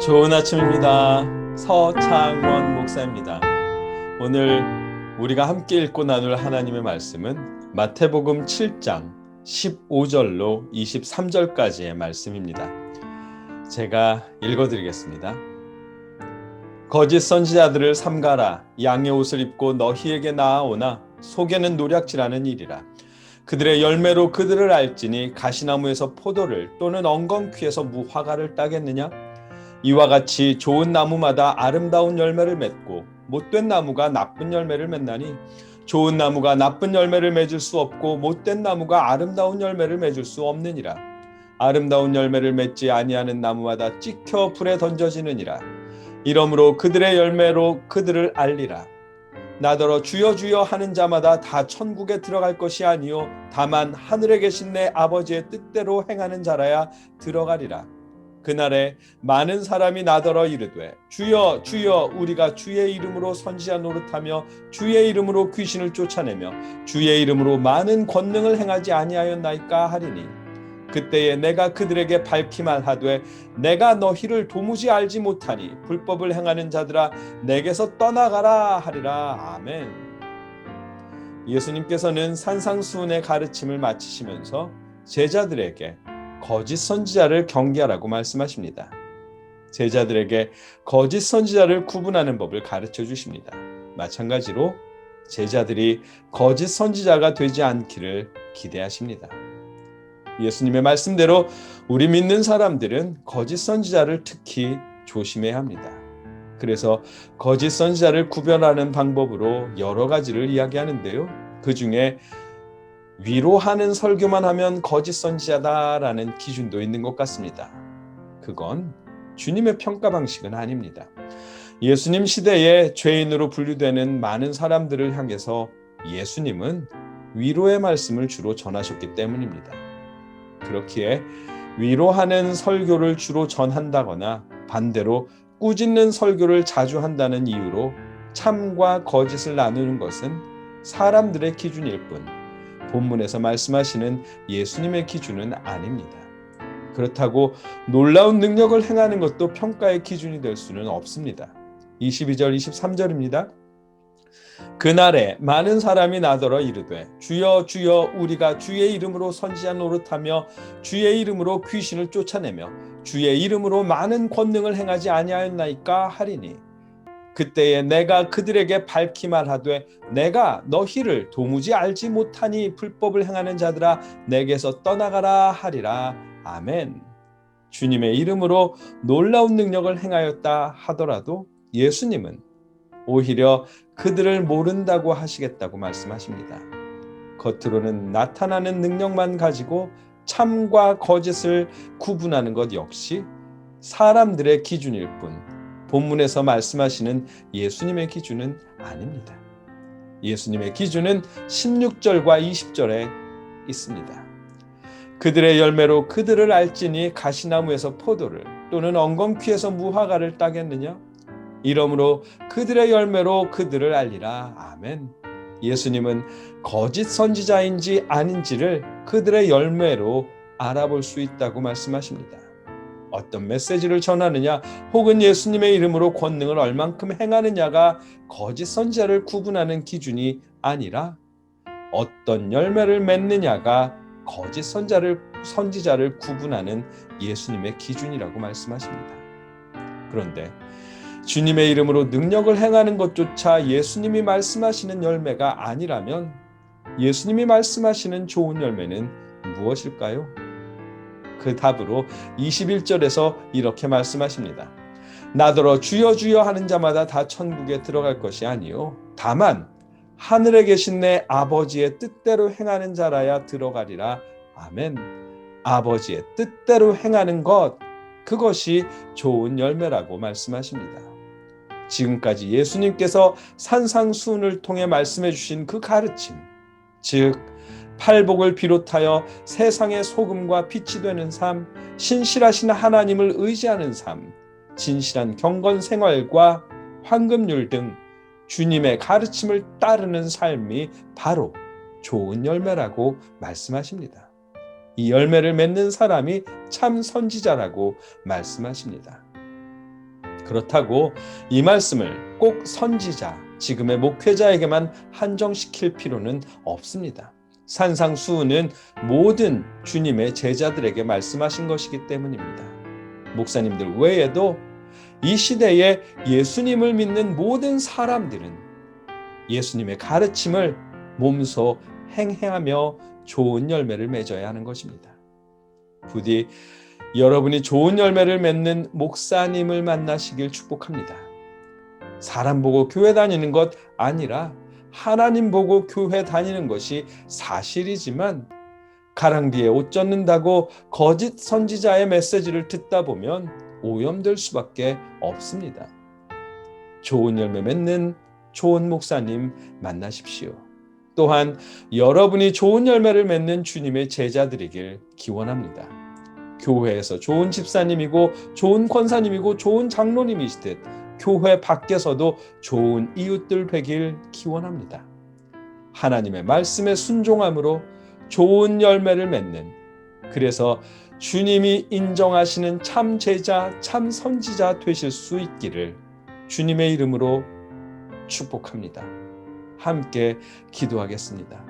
좋은 아침입니다. 서창원 목사입니다. 오늘 우리가 함께 읽고 나눌 하나님의 말씀은 마태복음 7장 15절로 23절까지의 말씀입니다. 제가 읽어드리겠습니다. 거짓 선지자들을 삼가라 양의 옷을 입고 너희에게 나아오나 속에는 노략질하는 일이라 그들의 열매로 그들을 알지니 가시나무에서 포도를 또는 엉겅퀴에서 무화과를 따겠느냐 이와 같이 좋은 나무마다 아름다운 열매를 맺고 못된 나무가 나쁜 열매를 맺나니 좋은 나무가 나쁜 열매를 맺을 수 없고 못된 나무가 아름다운 열매를 맺을 수 없느니라. 아름다운 열매를 맺지 아니하는 나무마다 찍혀 불에 던져지느니라. 이러므로 그들의 열매로 그들을 알리라. 나더러 주여 주여 하는 자마다 다 천국에 들어갈 것이 아니요 다만 하늘에 계신 내 아버지의 뜻대로 행하는 자라야 들어가리라 그날에 많은 사람이 나더러 이르되 주여 주여 우리가 주의 이름으로 선지자 노릇하며 주의 이름으로 귀신을 쫓아내며 주의 이름으로 많은 권능을 행하지 아니하였나이까 하리니? 그때에 내가 그들에게 밝히 말하되 내가 너희를 도무지 알지 못하니 불법을 행하는 자들아 내게서 떠나가라 하리라. 아멘. 예수님께서는 산상수훈의 가르침을 마치시면서 제자들에게 거짓 선지자를 경계하라고 말씀하십니다. 제자들에게 거짓 선지자를 구분하는 법을 가르쳐 주십니다. 마찬가지로 제자들이 거짓 선지자가 되지 않기를 기대하십니다. 예수님의 말씀대로 우리 믿는 사람들은 거짓 선지자를 특히 조심해야 합니다. 그래서 거짓 선지자를 구별하는 방법으로 여러 가지를 이야기하는데요. 그 중에 위로하는 설교만 하면 거짓 선지자다라는 기준도 있는 것 같습니다. 그건 주님의 평가 방식은 아닙니다. 예수님 시대에 죄인으로 분류되는 많은 사람들을 향해서 예수님은 위로의 말씀을 주로 전하셨기 때문입니다. 그렇기에 위로하는 설교를 주로 전한다거나 반대로 꾸짖는 설교를 자주 한다는 이유로 참과 거짓을 나누는 것은 사람들의 기준일 뿐 본문에서 말씀하시는 예수님의 기준은 아닙니다. 그렇다고 놀라운 능력을 행하는 것도 평가의 기준이 될 수는 없습니다. 22절 23절입니다. 그날에 많은 사람이 나더러 이르되 주여 주여 우리가 주의 이름으로 선지자 노릇하며 주의 이름으로 귀신을 쫓아내며 주의 이름으로 많은 권능을 행하지 아니하였나이까 하리니 그때에 내가 그들에게 밝히 말하되 내가 너희를 도무지 알지 못하니 불법을 행하는 자들아 내게서 떠나가라 하리라 아멘 주님의 이름으로 놀라운 능력을 행하였다 하더라도 예수님은 오히려 그들을 모른다고 하시겠다고 말씀하십니다. 겉으로는 나타나는 능력만 가지고 참과 거짓을 구분하는 것 역시 사람들의 기준일 뿐 본문에서 말씀하시는 예수님의 기준은 아닙니다. 예수님의 기준은 16절과 20절에 있습니다. 그들의 열매로 그들을 알지니 가시나무에서 포도를 또는 엉겅퀴에서 무화과를 따겠느냐? 이러므로 그들의 열매로 그들을 알리라. 아멘. 예수님은 거짓 선지자인지 아닌지를 그들의 열매로 알아볼 수 있다고 말씀하십니다. 어떤 메시지를 전하느냐 혹은 예수님의 이름으로 권능을 얼만큼 행하느냐가 거짓 선지자를 구분하는 기준이 아니라 어떤 열매를 맺느냐가 거짓 선자를 선지자를 구분하는 예수님의 기준이라고 말씀하십니다. 그런데 주님의 이름으로 능력을 행하는 것조차 예수님이 말씀하시는 열매가 아니라면 예수님이 말씀하시는 좋은 열매는 무엇일까요? 그 답으로 21절에서 이렇게 말씀하십니다. 나더러 주여 주여 하는 자마다 다 천국에 들어갈 것이 아니요 다만 하늘에 계신 내 아버지의 뜻대로 행하는 자라야 들어가리라. 아멘. 아버지의 뜻대로 행하는 것 그것이 좋은 열매라고 말씀하십니다. 지금까지 예수님께서 산상수훈을 통해 말씀해 주신 그 가르침, 즉 팔복을 비롯하여 세상의 소금과 빛이 되는 삶, 신실하신 하나님을 의지하는 삶, 진실한 경건 생활과 황금률 등 주님의 가르침을 따르는 삶이 바로 좋은 열매라고 말씀하십니다. 이 열매를 맺는 사람이 참 선지자라고 말씀하십니다. 그렇다고 이 말씀을 꼭 선지자, 지금의 목회자에게만 한정시킬 필요는 없습니다. 산상수훈은 모든 주님의 제자들에게 말씀하신 것이기 때문입니다. 목사님들 외에도 이 시대에 예수님을 믿는 모든 사람들은 예수님의 가르침을 몸소 행해하며 좋은 열매를 맺어야 하는 것입니다. 부디 여러분이 좋은 열매를 맺는 목사님을 만나시길 축복합니다. 사람 보고 교회 다니는 것 아니라 하나님 보고 교회 다니는 것이 사실이지만 가랑비에 옷 젖는다고 거짓 선지자의 메시지를 듣다 보면 오염될 수밖에 없습니다. 좋은 열매 맺는 좋은 목사님 만나십시오. 또한 여러분이 좋은 열매를 맺는 주님의 제자들이길 기원합니다. 교회에서 좋은 집사님이고 좋은 권사님이고 좋은 장로님이시듯 교회 밖에서도 좋은 이웃들 되길 기원합니다. 하나님의 말씀에 순종함으로 좋은 열매를 맺는 그래서 주님이 인정하시는 참 제자, 참 선지자 되실 수 있기를 주님의 이름으로 축복합니다. 함께 기도하겠습니다.